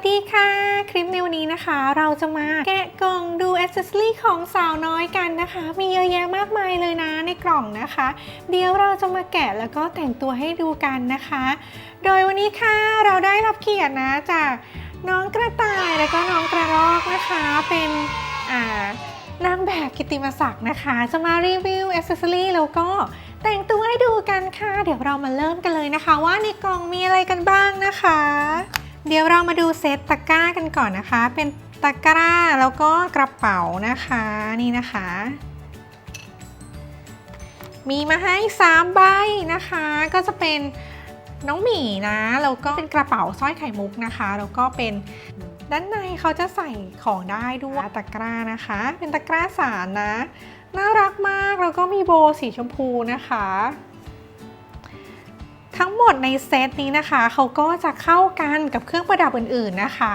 สดีค่ะ คลิปในวันนี้นะคะ เราจะมาแกะกล่องดูอ c เซสซอรี่ของสาวน้อยกันนะคะ มีเยอะแยะมากมายเลยนะในกล่องนะคะ เดี๋ยวเราจะมาแกะแล้วก็แต่งตัวให้ดูกันนะคะ โดยวันนี้ค่ะเราได้รับเกียรตินะจากน้องกระต่ายแล้วก็น้องกระรอกนะคะ เป็นอ่านางแบบกิติมศักดิ์นะคะ จะมารีวิวอ c เซสซอรี่แล้วก็แต่งตัวให้ดูกันค่ะ เดี๋ยวเรามาเริ่มกันเลยนะคะ ว่าในกล่องมีอะไรกันบ้างนะคะ เดี๋ยวเรามาดูเซตตะกร้ากันก่อนนะคะ เป็นตะกร้าแล้วก็กระเป๋านะคะนี่นะคะ มีมาให้3ใบนะคะ ก็จะเป็นน้องหมีนะแล้วก็เป็นกระเป๋าสร้อยไข่มุกนะคะแล้วก็เป็นด้านในเขาจะใส่ของได้ด้วยตะกร้านะคะ เป็นตะกร้าสารนะ น่ารักมากแล้วก็มีโบสีชมพูนะคะ หมดในเซตนี้นะคะเขาก็จะเข้ากันกับเครื่องประดับอื่นๆนะคะ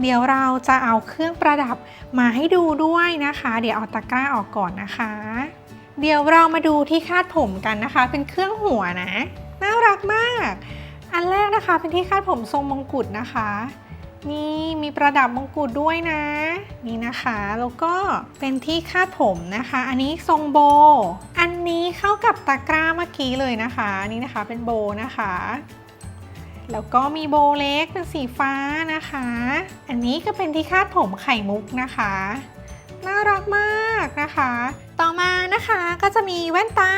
เดี๋ยวเราจะเอาเครื่องประดับมาให้ดูด้วยนะคะ เดี๋ยวเอาตะกร้าออกก่อนนะคะ เดี๋ยวเรามาดูที่คาดผมกันนะคะ เป็นเครื่องหัวนะ น่ารักมาก อันแรกนะคะเป็นที่คาดผมทรงมงกุฎนะคะ นี่มีประดับมงกุฎด้วยนะ นี่นะคะ แล้วก็เป็นที่คาดผมนะคะ อันนี้ทรงโบ อันนี้เข้ากับตะกร้าเมื่อกี้เลยนะคะ นี่นะคะเป็นโบนะคะ แล้วก็มีโบเล็กเป็นสีฟ้านะคะ อันนี้ก็เป็นที่คาดผมไข่มุกนะคะ น่ารักมากนะคะ ต่อมานะคะก็จะมีแว่นตา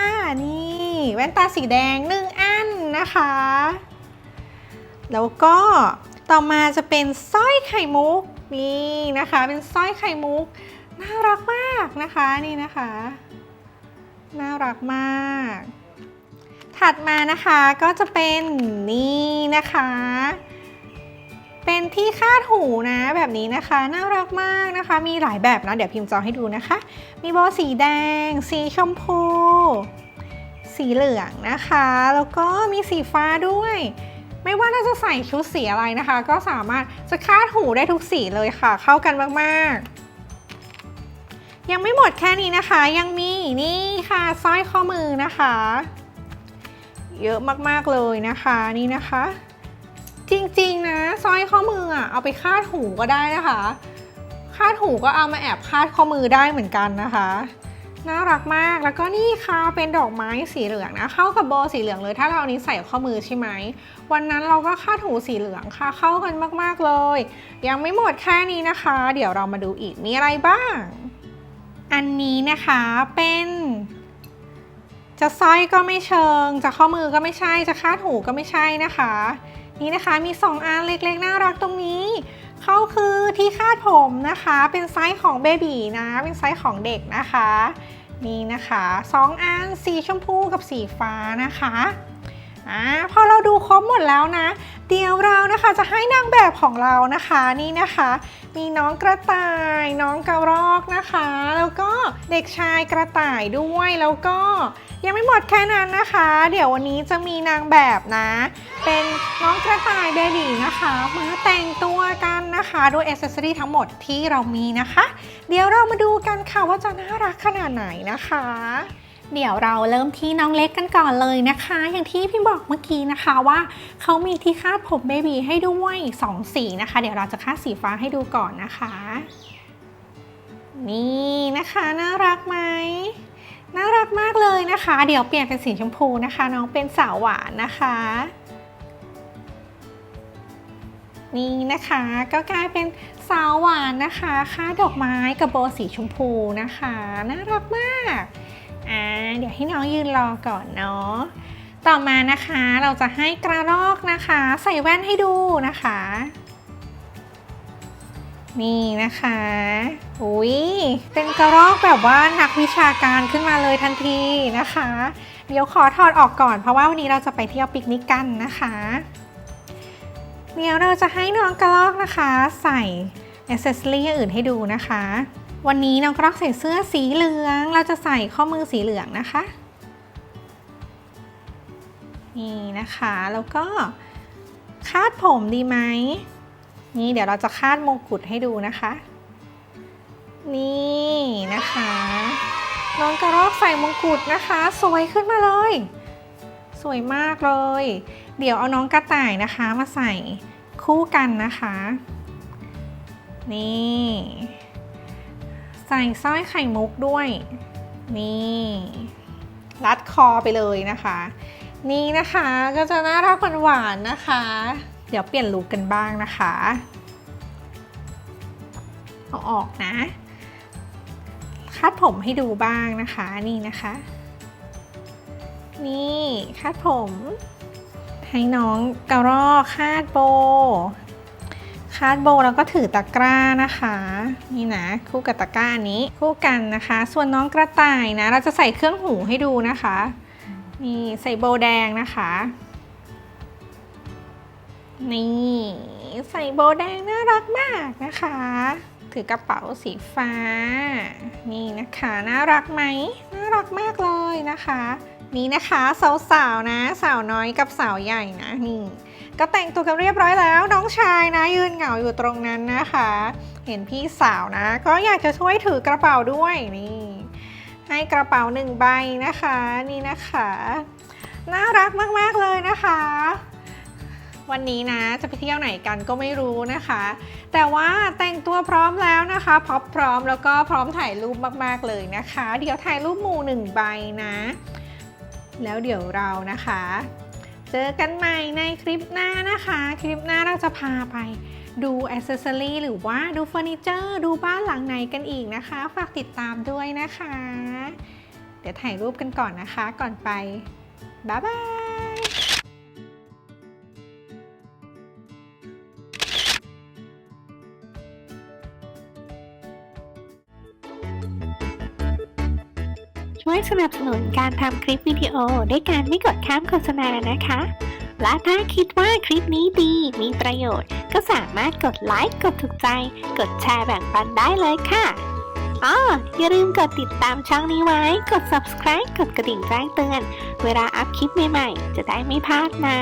นี่แว่นตาสีแดงหนึ่งอันนะคะ แล้วก็ ต่อมาจะเป็นสร้อยไข่มุกนี่นะคะ เป็นสร้อยไข่มุก น่ารักมากนะคะนี่นะคะ น่ารักมาก ถัดมานะคะก็จะเป็นนี่นะคะ เป็นที่คาดหูนะแบบนี้นะคะ น่ารักมากนะคะ มีหลายแบบนะเดี๋ยวพิมพ์จอให้ดูนะคะ มีโบสีแดง สีชมพู สีเหลืองนะคะ แล้วก็มีสีฟ้าด้วย ไม่ว่าเราจะใส่ชุดสีอะไรนะคะ ก็สามารถจะคาดหูได้ทุกสีเลยค่ะ เข้ากันมากๆ ยังไม่หมดแค่นี้นะคะ ยังมีนี่ค่ะสร้อยข้อมือนะคะ เยอะมากๆเลยนะคะนี่นะคะ จริงๆนะสร้อยข้อมืออะเอาไปคาดหูก็ได้นะคะ คาดหูก็เอามาแอบคาดข้อมือได้เหมือนกันนะคะ น่ารักมาก แล้วก็นี่ค่ะ เป็นดอกไม้สีเหลืองนะ เข้ากับโบสีเหลืองเลย ถ้าเราเอานี้ใส่ข้อมือใช่ไหม วันนั้นเราก็คาดหูสีเหลืองค่ะ เข้ากันมากๆเลย ยังไม่หมดแค่นี้นะคะ เดี๋ยวเรามาดูอีก มีอะไรบ้าง อันนี้นะคะเป็น จะสร้อยก็ไม่เชิง จะข้อมือก็ไม่ใช่ จะคาดหูก็ไม่ใช่นะคะ นี่นะคะ มี 2อันเล็กๆ น่ารักตรงนี้ เขาคือที่คาดผมนะคะ เป็นไซส์ของเบบีนะ เป็นไซส์ของเด็กนะคะ นี่นะคะ 2 อัน สีชมพูกับสีฟ้านะคะ อ่าพอเราดูครบหมดแล้วนะ เดี๋ยวเรานะคะจะให้นางแบบของเรานะคะนี่นะคะ มีน้องกระต่าย น้องกระรอกนะคะ แล้วก็เด็กชายกระต่ายด้วยแล้วก็ยังไม่หมดแค่นั้นนะคะ เดี๋ยววันนี้จะมีนางแบบนะ เป็นน้องกระต่ายเบบีนะคะมาแต่งตัวกันนะคะด้วยอเซสซอรี่ทั้งหมดที่เรามีนะคะ เดี๋ยวเรามาดูกันค่ะว่าจะน่ารักขนาดไหนนะคะ เดี๋ยวเราเริ่มที่น้องเล็กกันก่อนเลยนะคะ อย่างที่พี่บอกเมื่อกี้นะคะว่าเขามีที่คาดผมเบบีให้ด้วย2สีนะคะ เดี๋ยวเราจะคาดสีฟ้าให้ดูก่อนนะคะ นี่นะคะน่ารักไหมน่ารักมากเลยนะคะ เดี๋ยวเปลี่ยนเป็นสีชมพูนะคะ น้องเป็นสาวหวานนะคะนี่นะคะก็กลายเป็นสาวหวานนะคะค่าดอกไม้กับโบสีชมพูนะคะ น่ารักมาก อ่าเดี๋ยวให้น้องยืนรอก่อนเนาะต่อมานะคะเราจะให้กระรอกนะคะ ใส่แว่นให้ดูนะคะ นี่นะคะอุ้ยเป็นกระรอกแบบว่านักวิชาการขึ้นมาเลยทันทีนะคะ เดี๋ยวขอถอดออกก่อนเพราะว่าวันนี้เราจะไปเที่ยวปิกนิกกันนะคะเดี๋ยวเราจะให้น้องกระรอกนะคะ ใส่อ c เซสซอรี่อื่นให้ดูนะคะ วันนี้น้องกรอกใส่เสื้อสีเหลือง เราจะใส่ข้อมือสีเหลืองนะคะ นี่นะคะ แล้วก็คาดผมดีไหม นี่เดี๋ยวเราจะคาดมงกุฎให้ดูนะคะ นี่นะคะ น้องกระรอกใส่มงกุฎนะคะ สวยขึ้นมาเลย สวยมากเลย เดี๋ยวเอาน้องกระต่ายนะคะมาใส่คู่กันนะคะ นี่ ใส่สร้อยไข่มุกด้วย นี่ รัดคอไปเลยนะคะ นี่นะคะก็จะน่ารักหวานๆนะคะ เดี๋ยวเปลี่ยนลุคกันบ้างนะคะเอาออกนะคาดผมให้ดูบ้างนะคะนี่นะคะ นี่คาดผม ให้น้องกระรอกคาดโบ คาดโบแล้วก็ถือตะกร้านะคะ นี่นะ คู่กับตะกร้านี้คู่กันนะคะ ส่วนน้องกระต่ายนะ เราจะใส่เครื่องหูให้ดูนะคะนี่ใส่โบแดงนะคะนี่ใส่โบแดงน่ารักมากนะคะ ถือกระเป๋าสีฟ้า นี่นะคะน่ารักไหมน่ารักมากเลยนะคะ นี่นะคะสาวๆนะ สาวน้อยกับสาวใหญ่นะนี่ ก็แต่งตัวกันเรียบร้อยแล้ว น้องชายนะยืนเหงาอยู่ตรงนั้นนะคะ เห็นพี่สาวนะ ก็อยากจะช่วยถือกระเป๋าด้วยนี่ ให้กระเป๋าหนึ่งใบนะคะนี่นะคะน่ารักมาก ๆ เลยนะคะ วันนี้นะจะไปเที่ยวไหนกันก็ไม่รู้นะคะ แต่ว่าแต่งตัวพร้อมแล้วนะคะพร้อมพร้อมแล้วก็พร้อมถ่ายรูปมาก ๆ เลยนะคะ เดี๋ยวถ่ายรูปหมู่หนึ่งใบนะ แล้วเดี๋ยวเรานะคะ เจอกันใหม่ในคลิปหน้านะคะ คลิปหน้าเราจะพาไปดูอ c เซสซอรีหรือว่าดูเฟอร์นิเจอร์ดูบ้านหลังไหนกันอีกนะคะ ฝากติดตามด้วยนะคะ เดี๋ยวถ่ายรูปกันก่อนนะคะ ก่อนไป บ๊ายบาย ช่วยสนับสนุนการทำคลิปวิดีโอด้วยการไม่กดข้ามโฆษณานะคะ และถ้าคิดว่าคลิปนี้ดีมีประโยชน์ ก็สามารถกดไลค์กดถูกใจ กดแชร์แบ่งปันได้เลยค่ะอ๋ออย่าลืมกดติดตามช่องนี้ไว้ กด subscribe กดกระดิ่งแจ้งเตือน เวลาอัพคลิปใหม่ๆ จะได้ไม่พลาดนะ